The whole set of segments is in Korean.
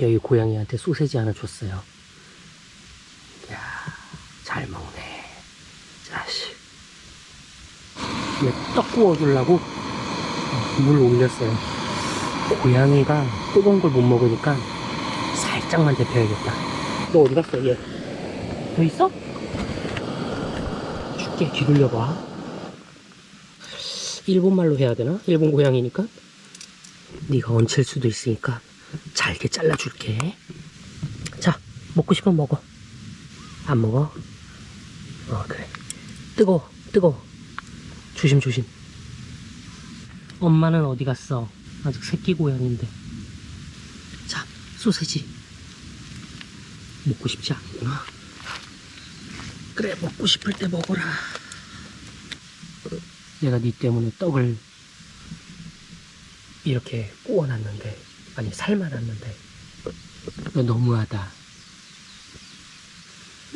여기 고양이한테 소세지 하나 줬어요. 야, 잘 먹네. 자식. 떡 구워주려고 물 올렸어요. 고양이가 뜨거운 걸 못 먹으니까 살짝만 데펴야겠다. 너 어디 갔어, 얘? 너 있어? 줄게, 뒤돌려봐. 일본말로 해야 되나? 일본 고양이니까? 네가 얹힐 수도 있으니까 잘게 잘라줄게. 자, 먹고 싶으면 먹어. 안 먹어? 어, 그래. 뜨거워, 뜨거워. 조심, 조심. 엄마는 어디 갔어? 아직 새끼 고양인데. 자, 소세지. 먹고 싶지 않구나. 그래, 먹고 싶을 때 먹어라. 내가 네 때문에 떡을 이렇게 구워놨는데, 아니, 삶아놨는데, 너 너무하다.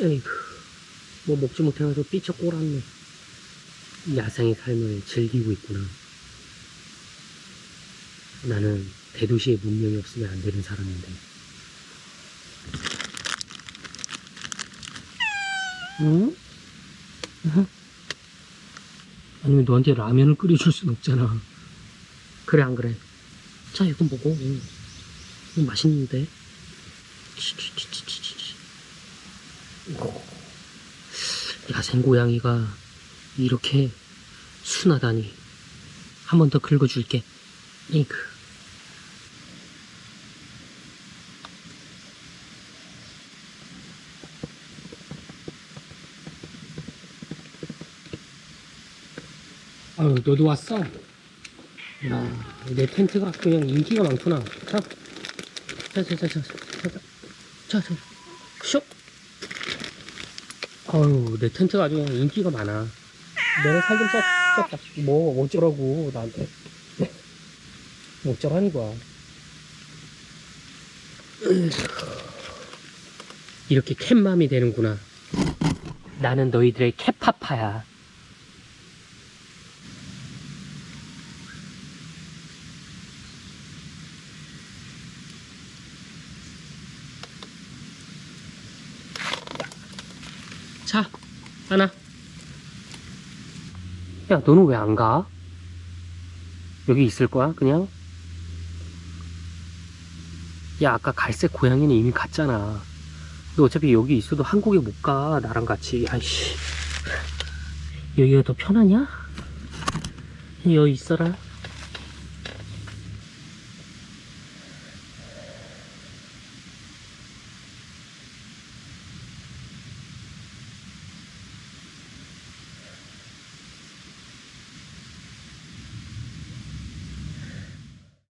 에이구, 뭐 먹지 못해가지고 삐쩍 꼬랐네. 야생의 삶을 즐기고 있구나. 나는 대도시의 문명이 없으면 안 되는 사람인데. 응? 응? 아니면 너한테 라면을 끓여줄 순 없잖아. 그래, 안 그래? 자, 이거 먹어. 응. 이거 맛있는데? 치치치치치치. 오. 야생 고양이가 이렇게 순하다니. 한 번 더 긁어줄게. 이그. 아유, 너도 왔어? 야, 내 텐트가 그냥 인기가 많구나. 자, 자, 자, 자, 자, 자, 자, 자, 자, 슉. 아유, 내 텐트가 아주 그냥 인기가 많아. 내가 살좀 쪘, 쪘다. 뭐, 어쩌라고, 나한테. 뭐 어쩌라는 거야. 이렇게 캣맘이 되는구나. 나는 너희들의 캣파파야. 자, 하나. 야, 너는 왜 안 가? 여기 있을 거야, 그냥? 야, 아까 갈색 고양이는 이미 갔잖아. 너 어차피 여기 있어도 한국에 못 가, 나랑 같이. 아이씨. 여기가 더 편하냐? 여기 있어라.